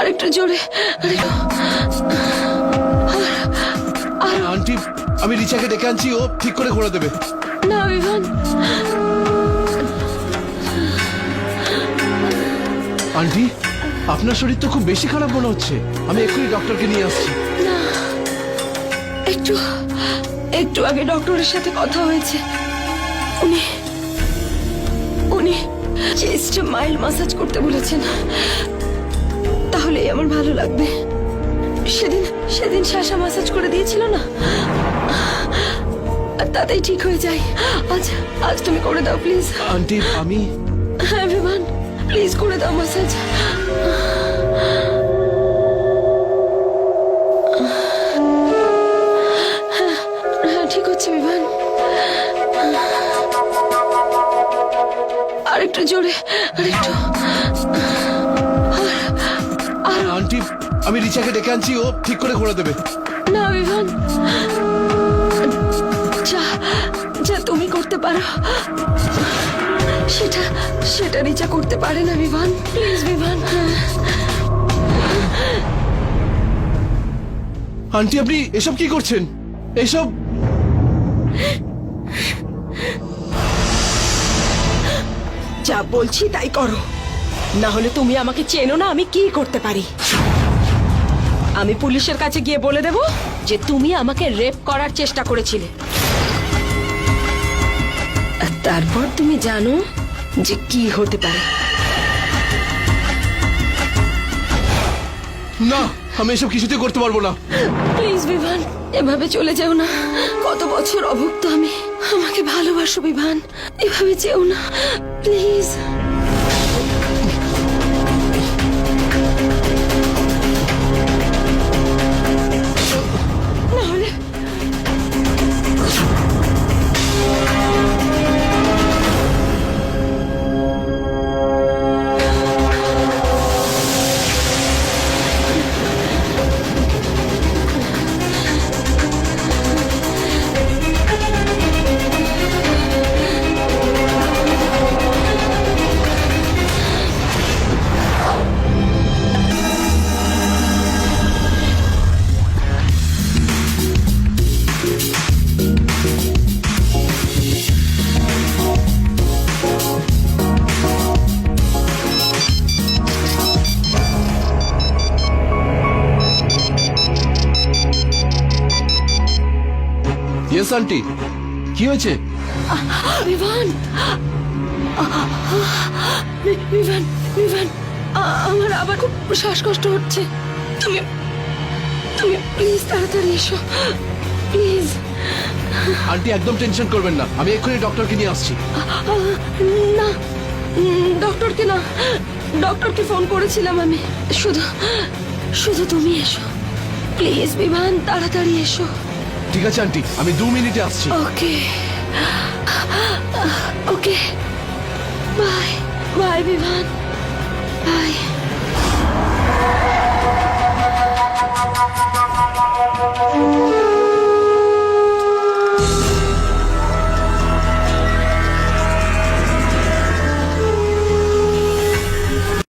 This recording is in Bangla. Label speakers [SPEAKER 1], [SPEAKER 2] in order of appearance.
[SPEAKER 1] আরেকটু জোরে
[SPEAKER 2] আন্টি আমি রিচাকে ডেকে আনছি ও ঠিক করে করে দেবে।
[SPEAKER 1] না বিভান।
[SPEAKER 2] আন্টি আপনার শরীর তো খুব বেশি খারাপ মনে হচ্ছে। আমি এক্ষুনি ডক্টরকে নিয়ে আসছি।
[SPEAKER 1] একটু একটু আগে ডক্টরের সাথে কথা হয়েছে। উনি উনি চেস্ট মাইল মাসাজ করতে বলেছেন। তাহলেই আমার ভালো লাগবে। সেদিন সেদিন শাসা মাসাজ করে দিয়েছিল না? আর তাতেই ঠিক হয়ে যায়। আজ আজ তুমি করে দাও প্লিজ
[SPEAKER 2] আন্টি আমি
[SPEAKER 1] হ্যাঁ বিমান প্লিজ করে দাও মাসাজ হ্যাঁ ঠিক হচ্ছে বিমান। আরেকটু জোরে আরেকটু।
[SPEAKER 2] আন্টি আমি রিচাকে ডেকে আনছি ও ঠিক করে করে দেবে।
[SPEAKER 1] না বিমান যা যা তুমি করতে পারো। সেটা সেটা রিচা করতে পারে না বিমান প্লিজ হ্যাঁ
[SPEAKER 2] আন্টি আপনি এসব কি করছেন? এসব
[SPEAKER 1] যা বলছি তাই করো। না হলে তুমি আমাকে চেনো না আমি কি করতে পারি? আমি পুলিশের কাছে গিয়ে বলে দেব যে তুমি আমাকে রেপ করার চেষ্টা করেছিলে। আর তারপর তুমি জানো যে কি হতে পারে।
[SPEAKER 2] না আমি এসব কিছুতে করতে পারব না।
[SPEAKER 1] প্লিজ বিভান এভাবে চলে যাও না। কত বছর অভুক্ত আমি। আমাকে ভালোবাসো বিভান। এভাবে যেও না। প্লিজ।
[SPEAKER 2] ইয়েস আন্টি কি হয়েছে?
[SPEAKER 1] বিভান বিভান বিভান আমার আবার খুব শ্বাসকষ্ট হচ্ছে। তুমি তুমি প্লিজ তাড়াতাড়ি এসো। প্লিজ
[SPEAKER 2] আন্টি একদম টেনশন করবেন না। আমি এক্ষুনি ডক্টরকে নিয়ে আসছি।
[SPEAKER 1] না ডক্টরকে না ডক্টরকে ফোন করেছিলাম আমি। শুধু শুধু তুমি এসো। প্লিজ বিভান তাড়াতাড়ি এসো।
[SPEAKER 2] ঠিক আছে আন্টি। আমি দু মিনিটে আসছি।
[SPEAKER 1] Okay. Okay. Bye. Bye Biman. Bye.